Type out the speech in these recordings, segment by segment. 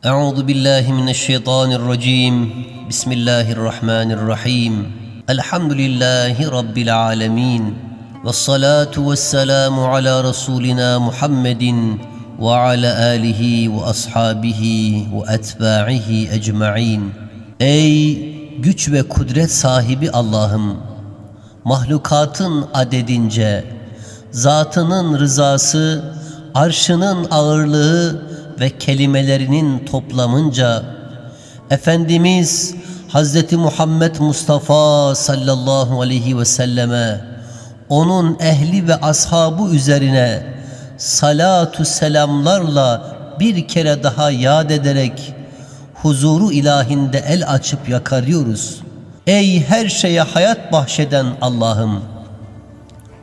أعوذ بالله من الشيطان الرجيم بسم الله الرحمن الرحيم الحمد لله رب العالمين والصلاة والسلام على رسولنا محمد وعلى آله وأصحابه وأتباعه أجمعين Ey güç ve kudret sahibi Allah'ım mahlukatın adedince, zatının rızası, arşının ağırlığı ve kelimelerinin toplamınca, Efendimiz Hz. Muhammed Mustafa sallallahu aleyhi ve selleme, onun ehli ve ashabı üzerine salatu selamlarla bir kere daha yad ederek, huzuru ilahinde el açıp yakarıyoruz. Ey her şeye hayat bahşeden Allah'ım!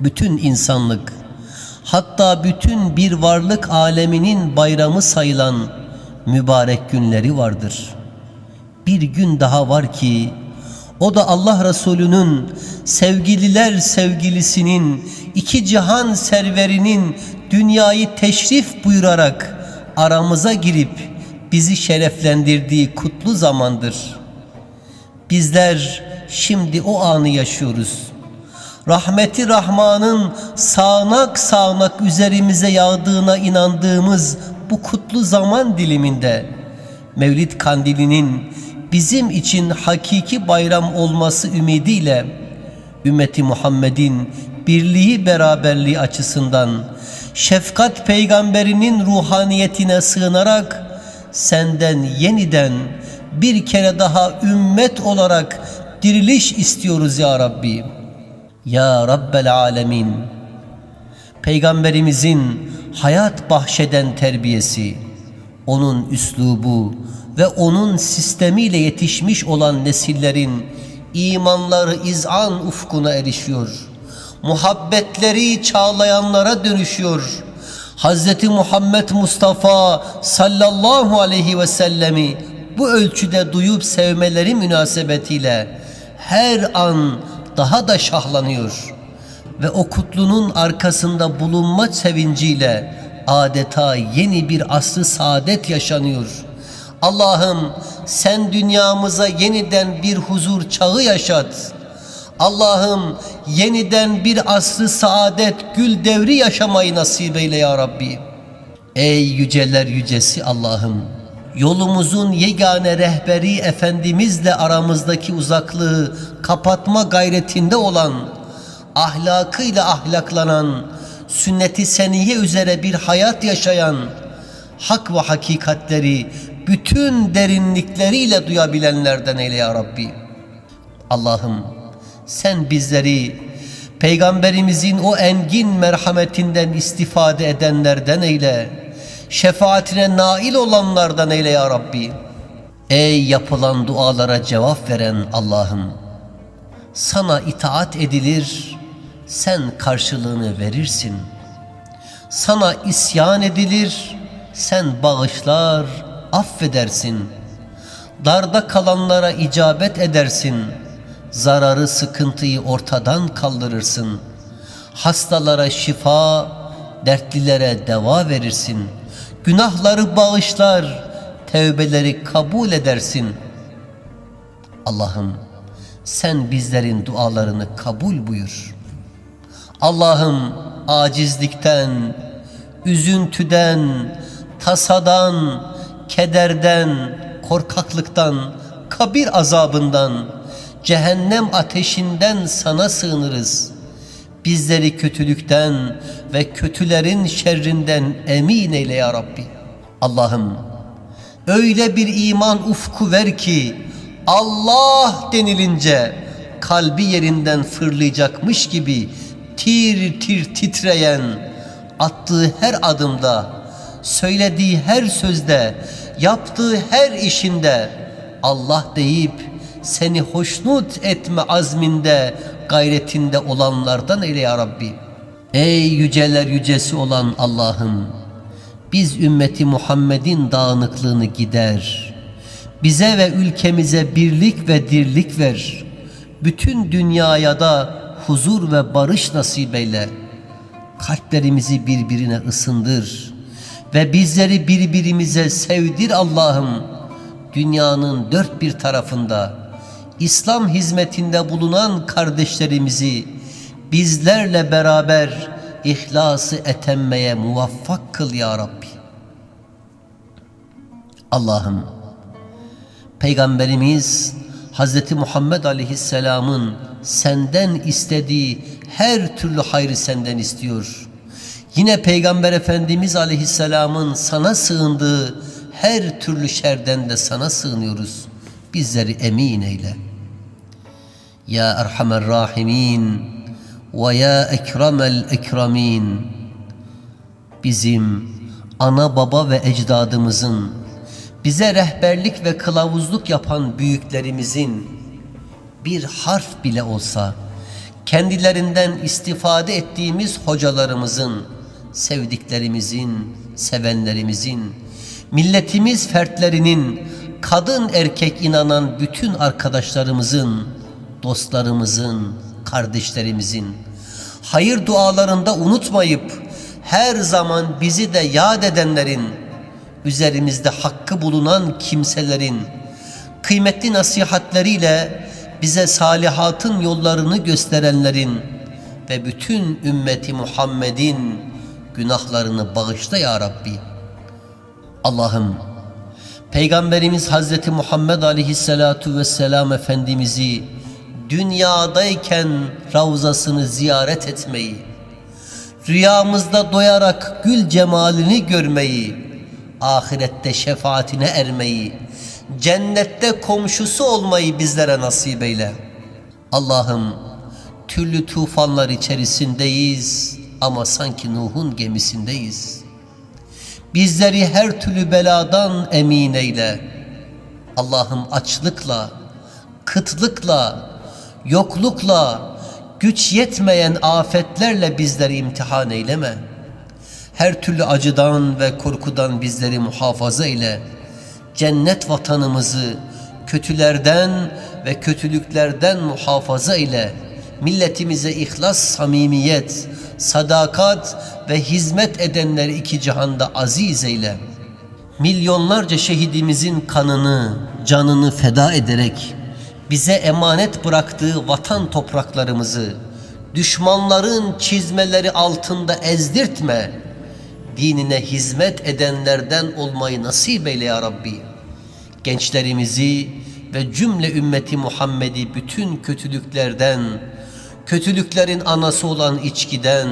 Bütün insanlık, hatta bütün bir varlık aleminin bayramı sayılan mübarek günleri vardır. Bir gün daha var ki, o da Allah Resulü'nün, sevgililer sevgilisinin, iki cihan serverinin dünyayı teşrif buyurarak aramıza girip bizi şereflendirdiği kutlu zamandır. Bizler şimdi o anı yaşıyoruz. Rahmeti Rahman'ın sağanak sağanak üzerimize yağdığına inandığımız bu kutlu zaman diliminde Mevlid Kandili'nin bizim için hakiki bayram olması ümidiyle ümmeti Muhammed'in birliği beraberliği açısından şefkat peygamberinin ruhaniyetine sığınarak senden yeniden bir kere daha ümmet olarak diriliş istiyoruz ya Rabbi. Ya Rabbel Alemin. Peygamberimizin hayat bahşeden terbiyesi, onun üslubu ve onun sistemiyle yetişmiş olan nesillerin imanları izan ufkuna erişiyor. Muhabbetleri çağlayanlara dönüşüyor. Hz. Muhammed Mustafa sallallahu aleyhi ve sellemi bu ölçüde duyup sevmeleri münasebetiyle her an daha da şahlanıyor ve o kutlunun arkasında bulunma sevinciyle adeta yeni bir asrı saadet yaşanıyor. Allah'ım sen dünyamıza yeniden bir huzur çağı yaşat. Allah'ım yeniden bir asrı saadet gül devri yaşamayı nasip eyle ya Rabbi. Ey yüceler yücesi Allah'ım yolumuzun yegane rehberi Efendimizle aramızdaki uzaklığı kapatma gayretinde olan, ahlakıyla ahlaklanan, sünneti seniye üzere bir hayat yaşayan, hak ve hakikatleri bütün derinlikleriyle duyabilenlerden eyle ya Rabbi. Allah'ım sen bizleri Peygamberimizin o engin merhametinden istifade edenlerden eyle şefaatine nail olanlardan eyle ya Rabbi. Ey yapılan dualara cevap veren Allah'ım, sana itaat edilir, sen karşılığını verirsin. Sana isyan edilir, sen bağışlar, affedersin. Darda kalanlara icabet edersin. Zararı, sıkıntıyı ortadan kaldırırsın. Hastalara şifa, dertlilere deva verirsin.'' Günahları bağışlar, tevbeleri kabul edersin. Allah'ım sen bizlerin dualarını kabul buyur. Allah'ım acizlikten, üzüntüden, tasadan, kederden, korkaklıktan, kabir azabından, cehennem ateşinden sana sığınırız.'' Bizleri kötülükten ve kötülerin şerrinden emin eyle ya Rabbi. Allah'ım öyle bir iman ufku ver ki Allah denilince kalbi yerinden fırlayacakmış gibi tir tir titreyen attığı her adımda söylediği her sözde yaptığı her işinde Allah deyip seni hoşnut etme azminde gayretinde olanlardan eyle ya Rabbi. Ey yüceler yücesi olan Allah'ım biz ümmeti Muhammed'in dağınıklığını gider. Bize ve ülkemize birlik ve dirlik ver. Bütün dünyaya da huzur ve barış nasip eyle. Kalplerimizi birbirine ısındır. ve bizleri birbirimize sevdir Allah'ım. Dünyanın dört bir tarafında İslam hizmetinde bulunan kardeşlerimizi bizlerle beraber ihlası etemmeye muvaffak kıl ya Rabbi. Allah'ım Peygamberimiz Hz. Muhammed Aleyhisselam'ın senden istediği her türlü hayrı senden istiyor. Yine Peygamber Efendimiz Aleyhisselam'ın sana sığındığı her türlü şerden de sana sığınıyoruz. Bizleri emin eyle. Ya Erhamer Rahimin ve Ya Ekremel Ekremin bizim ana baba ve ecdadımızın bize rehberlik ve kılavuzluk yapan büyüklerimizin bir harf bile olsa kendilerinden istifade ettiğimiz hocalarımızın, sevdiklerimizin, sevenlerimizin, milletimiz fertlerinin, kadın erkek inanan bütün arkadaşlarımızın, dostlarımızın, kardeşlerimizin hayır dualarında unutmayıp her zaman bizi de yad edenlerin üzerimizde hakkı bulunan kimselerin kıymetli nasihatleriyle bize salihatın yollarını gösterenlerin ve bütün ümmeti Muhammed'in günahlarını bağışla ya Rabbi. Allah'ım Peygamberimiz Hazreti Muhammed Aleyhisselatu Vesselam Efendimiz'i dünyadayken ravzasını ziyaret etmeyi, rüyamızda doyarak gül cemalini görmeyi, ahirette şefaatine ermeyi, cennette komşusu olmayı bizlere nasip eyle. Allah'ım türlü tufanlar içerisindeyiz ama sanki Nuh'un gemisindeyiz. Bizleri her türlü beladan emin eyle. Allah'ım açlıkla, kıtlıkla, yoklukla, güç yetmeyen afetlerle bizleri imtihan eyleme. Her türlü acıdan ve korkudan bizleri muhafaza eyle. Cennet vatanımızı kötülerden ve kötülüklerden muhafaza eyle. Milletimize ihlas, samimiyet, sadakat ve hizmet edenleri iki cihanda aziz eyle. Milyonlarca şehidimizin kanını, canını feda ederek bize emanet bıraktığı vatan topraklarımızı düşmanların çizmeleri altında ezdirtme. Dinine hizmet edenlerden olmayı nasip eyle ya Rabbi. Gençlerimizi ve cümle ümmeti Muhammed'i bütün kötülüklerden, kötülüklerin anası olan içkiden,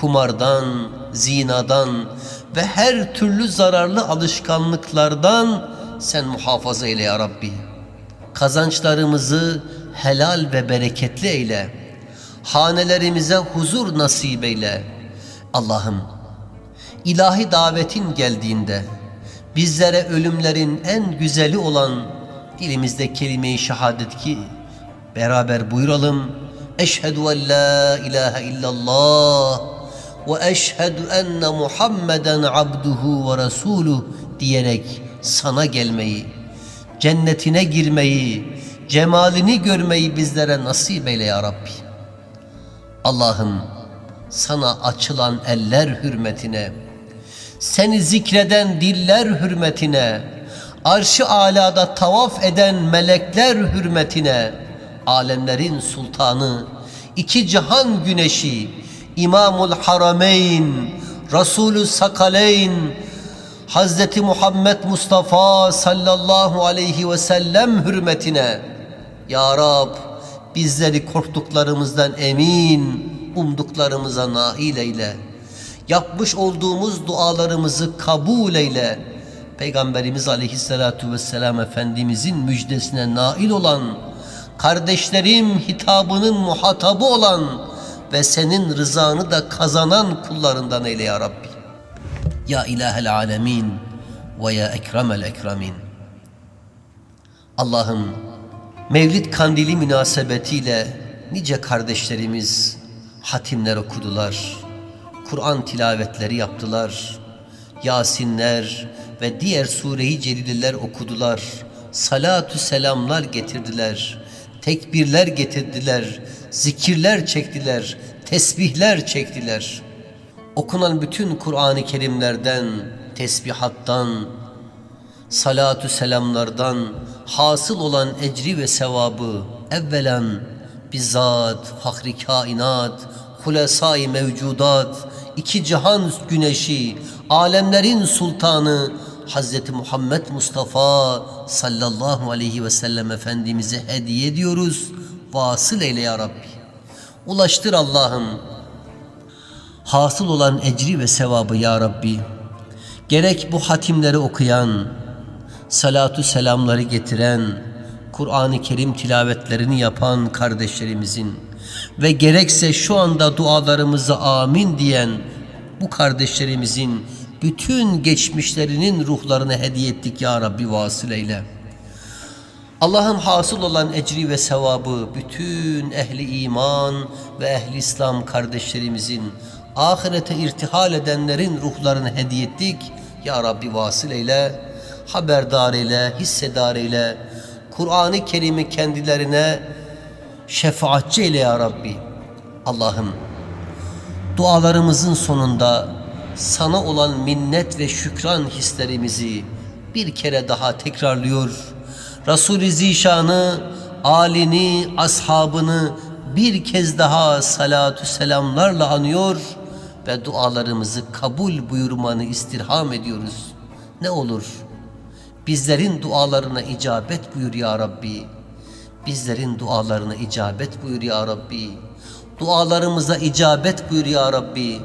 kumardan, zinadan ve her türlü zararlı alışkanlıklardan sen muhafaza eyle ya Rabbi. Kazançlarımızı helal ve bereketli eyle. Hanelerimize huzur nasip eyle. Allah'ım ilahi davetin geldiğinde bizlere ölümlerin en güzeli olan dilimizde kelime-i şehadet ki beraber buyuralım. Eşhedü en la ilahe illallah ve eşhedü enne Muhammeden abduhu ve resuluh diyerek sana gelmeyi, cennetine girmeyi, cemalini görmeyi bizlere nasip eyle ya Rabbi. Allah'ım sana açılan eller hürmetine, seni zikreden diller hürmetine, arşı alada tavaf eden melekler hürmetine, alemlerin sultanı, iki cihan güneşi, İmamul Harameyn, Resulü Sakaleyn, Hazreti Muhammed Mustafa sallallahu aleyhi ve sellem hürmetine, Ya Rab bizleri korktuklarımızdan emin, umduklarımıza nail eyle. Yapmış olduğumuz dualarımızı kabul eyle. Peygamberimiz aleyhissalatu vesselam Efendimizin müjdesine nail olan, kardeşlerim hitabının muhatabı olan ve senin rızanı da kazanan kullarından eyle ya Rabbi. Ya ilahel alemin ve ya ekremel ekremin. Allah'ım Mevlid kandili münasebetiyle nice kardeşlerimiz hatimler okudular. Kur'an tilavetleri yaptılar. Yasinler ve diğer sure-i celileler okudular. Salatü selamlar getirdiler. Tekbirler getirdiler. Zikirler çektiler. Tesbihler çektiler. okunan bütün Kur'an-ı Kerimlerden, tesbihattan, salatü selamlardan hasıl olan ecri ve sevabı evvelen bizzat fahri kainat, hulesai mevcudat, iki cihan güneşi, alemlerin sultanı Hz. Muhammed Mustafa sallallahu aleyhi ve sellem Efendimiz'e hediye ediyoruz. Vasıl eyle ya Rabbi. Ulaştır Allah'ım hasıl olan ecri ve sevabı ya Rabbi. Gerek bu hatimleri okuyan, salatu selamları getiren, Kur'an-ı Kerim tilavetlerini yapan kardeşlerimizin ve gerekse şu anda dualarımıza amin diyen bu kardeşlerimizin bütün geçmişlerinin ruhlarını hediye ettik ya Rabbi vasıl eyle. Allah'ım hasıl olan ecri ve sevabı bütün ehli iman ve ehli İslam kardeşlerimizin ahirete irtihal edenlerin ruhlarını hediye ettik. Ya Rabbi vasıl haberdar eyle, hissedar eyle. Kur'an-ı Kerim'i kendilerine şefaatçi eyle ya Rabbi. Allah'ım dualarımızın sonunda sana olan minnet ve şükran hislerimizi bir kere daha tekrarlıyor. Resul-i Zişan'ı, alini, ashabını bir kez daha salatü selamlarla anıyor ve dualarımızı kabul buyurmanı istirham ediyoruz. Ne olur bizlerin dualarına icabet buyur ya Rabbi. Bizlerin dualarına icabet buyur ya Rabbi. Dualarımıza icabet buyur ya Rabbi.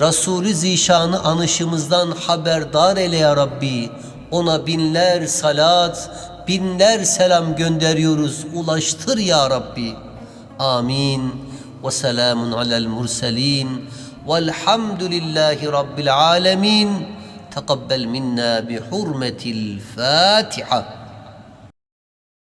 Resulü Zişan'ı anışımızdan haberdar eyle ya Rabbi. Ona binler salat, binler selam gönderiyoruz. Ulaştır ya Rabbi. Amin. Ve selamun alel murselin. Velhamdülillahi Rabbil alemin. Tekabbel minna bi hurmetil Fatiha.